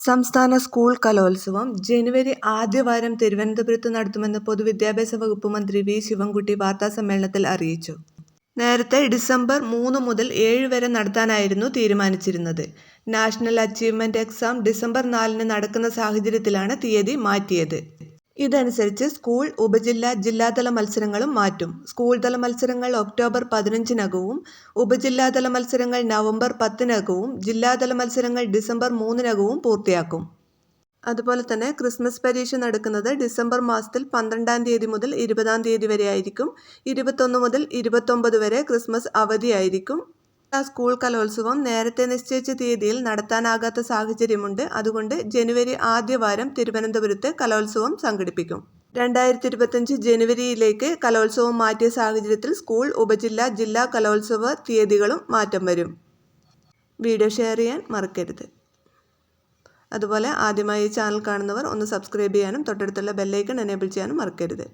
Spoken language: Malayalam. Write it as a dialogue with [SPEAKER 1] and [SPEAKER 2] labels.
[SPEAKER 1] സംസ്ഥാന സ്കൂൾ കലോത്സവം ജനുവരി ആദ്യവാരം തിരുവനന്തപുരത്ത് നടത്തുമെന്ന് പൊതുവിദ്യാഭ്യാസ വകുപ്പ് മന്ത്രി വി ശിവൻകുട്ടി വാർത്താസമ്മേളനത്തിൽ അറിയിച്ചു. നേരത്തെ ഡിസംബർ മൂന്ന് മുതൽ ഏഴ് വരെ നടത്താനായിരുന്നു തീരുമാനിച്ചിരുന്നത്. നാഷണൽ അച്ചീവ്മെന്റ് എക്സാം ഡിസംബർ നാലിന് നടക്കുന്ന സാഹചര്യത്തിലാണ് തീയതി മാറ്റിയത്. ഇതനുസരിച്ച് സ്കൂൾ, ഉപജില്ല, ജില്ലാതല മത്സരങ്ങളും മാറ്റും. സ്കൂൾതല മത്സരങ്ങൾ ഒക്ടോബർ പതിനഞ്ചിനകവും ഉപജില്ലാതല മത്സരങ്ങൾ നവംബർ പത്തിനകവും ജില്ലാതല മത്സരങ്ങൾ ഡിസംബർ മൂന്നിനകവും പൂർത്തിയാക്കും. അതുപോലെ തന്നെ ക്രിസ്മസ് പരീക്ഷ നടക്കുന്നത് ഡിസംബർ മാസത്തിൽ പന്ത്രണ്ടാം തീയതി മുതൽ ഇരുപതാം തീയതി വരെ ആയിരിക്കും ഇരുപത്തൊന്ന് മുതൽ ഇരുപത്തൊമ്പത് വരെ ക്രിസ്മസ് അവധിയായിരിക്കും. സ്കൂൾ കലോത്സവം നേരത്തെ നിശ്ചയിച്ച തീയതിയിൽ നടത്താനാകാത്ത സാഹചര്യമുണ്ട്. അതുകൊണ്ട് ജനുവരി ആദ്യവാരം തിരുവനന്തപുരത്ത് കലോത്സവം സംഘടിപ്പിക്കും. രണ്ടായിരത്തി ഇരുപത്തഞ്ച് ജനുവരിയിലേക്ക് കലോത്സവം മാറ്റിയ സാഹചര്യത്തിൽ സ്കൂൾ, ഉപജില്ല, ജില്ലാ കലോത്സവ തീയതികളും മാറ്റം വരും. വീഡിയോ ഷെയർ ചെയ്യാൻ മറക്കരുത്. അതുപോലെ ആദ്യമായി ഈ ചാനൽ കാണുന്നവർ ഒന്ന് സബ്സ്ക്രൈബ് ചെയ്യാനും തൊട്ടടുത്തുള്ള ബെല്ലൈക്കൺ എനേബിൾ ചെയ്യാനും മറക്കരുത്.